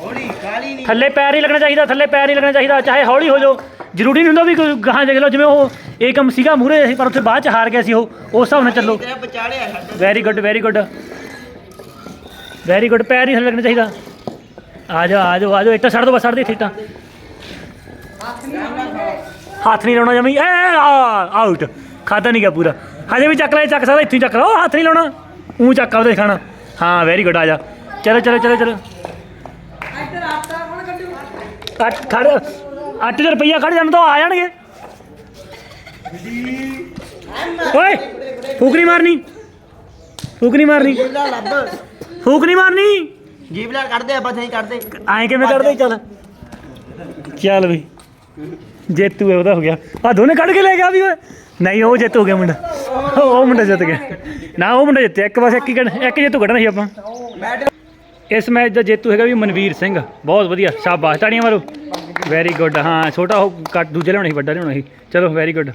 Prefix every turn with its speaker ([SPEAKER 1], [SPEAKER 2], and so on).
[SPEAKER 1] ਹੌਲੀ
[SPEAKER 2] ਥੱਲੇ ਪੈਰ ਹੀ ਲੱਗਣਾ ਚਾਹੀਦਾ, ਥੱਲੇ ਪੈਰ ਹੀ ਲੱਗਣਾ ਚਾਹੀਦਾ, ਚਾਹੇ ਹੌਲੀ ਹੋ ਜਾਓ। ਜ਼ਰੂਰੀ ਨਹੀਂ ਹੁੰਦਾ ਵੀ ਕੋਈ ਗਾਹਾਂ ਦੇਖ ਲਓ, ਜਿਵੇਂ ਉਹ ਇਹ ਕੰਮ ਸੀਗਾ ਮੂਰੇ ਸੀ ਪਰ ਉੱਥੇ ਬਾਅਦ ਚ ਹਾਰ ਗਿਆ ਸੀ ਉਹ, ਉਸ ਹਿਸਾਬ ਨਾਲ ਚੱਲੋ। Very good very good very good ਪੈਰ ਹੀ ਥੱਲੇ ਲੱਗਣਾ ਚਾਹੀਦਾ। ਆ ਜਾਓ ਆ ਜਾਓ ਆ ਜਾਓ, ਇੱਟਾਂ ਛੱਡ ਦੋ, ਬਸ ਛੱਡ ਦੇ ਇੱਟਾਂ। ਹੱਥ ਨਹੀਂ ਲਾਉਣਾ ਜਮੀ। ਐ ਆਊਟ ਖਾਦਾ ਨਹੀਂ ਗਿਆ ਪੂਰਾ। ਹਜੇ ਵੀ ਚੱਕ ਲੈ, ਚੱਕ ਸਕਦਾ, ਇੱਥੇ ਚੱਕ ਲਓ ਹੱਥ ਨਹੀਂ ਲਾਉਣਾ। ਉਹ ਚੱਕ ਉਹਦੇ ਖਾਣਾ। ਹਾਂ ਵੈਰੀ ਗੁੱਡ ਆ ਜਾ। ਚਲੋ ਚਲੋ ਚਲੋ ਚਲੋ। ਅੱਠ ਖੜ ਅੱਠ ਹਜ਼ਾਰ ਰੁਪਈਆ ਖੜ ਜਾਣ ਤੋਂ ਆ ਜਾਣਗੇ। ਓਏ ਫੂਕ ਨਹੀਂ ਮਾਰਨੀ। ਫੂਕ ਨਹੀਂ ਮਾਰਨੀ।
[SPEAKER 1] ਜੀਵਲਾ ਲੱਭ
[SPEAKER 2] ਫੂਕ ਨਹੀਂ ਮਾਰਨੀ।
[SPEAKER 1] ਜੀਵਲਾ ਕੱਢਦੇ ਆਪਾਂ ਸਹੀ ਕੱਢਦੇ।
[SPEAKER 2] ਐਂ ਕਿਵੇਂ ਕੱਢਦੇ? ਚੱਲ। ਚੱਲ ਵੀ ਜੇਤੂ ਹੈ ਉਹਦਾ ਹੋ ਗਿਆ। ਆ ਦੋਨੇ ਕੱਢ ਕੇ ਲੈ ਗਿਆ ਵੀ ਓਏ। ਨਹੀਂ ਉਹ ਜਿੱਤ ਹੋ ਗਿਆ ਮੁੰਡਾ। ਉਹ ਮੁੰਡਾ ਜਿੱਤ ਗਿਆ। ਨਾ ਉਹ ਮੁੰਡਾ ਜਿੱਤਿਆ। ਇੱਕ ਬਸ ਇੱਕ ਹੀ ਕੱਢ- ਇੱਕ ਜੇਤੂ ਕੱਢਣਾ ਸੀ ਆਪਾਂ। ਇਸ ਮੈਚ ਦਾ ਜੇਤੂ ਹੈਗਾ ਵੀ ਮਨਵੀਰ ਸਿੰਘ। ਬਹੁਤ ਵਧੀਆ, ਸ਼ਾਬਾਸ਼। ਤਾੜੀਆਂ ਮਾਰੋ। ਵੈਰੀ ਗੁੱਡ ਹਾਂ, ਛੋਟਾ ਉਹ ਕੱਟ ਦੂਜੇ ਲਿਆਉਣਾ ਸੀ, ਵੱਡਾ ਲਿਆਉਣਾ ਸੀ। ਚਲੋ ਵੈਰੀ ਗੁੱਡ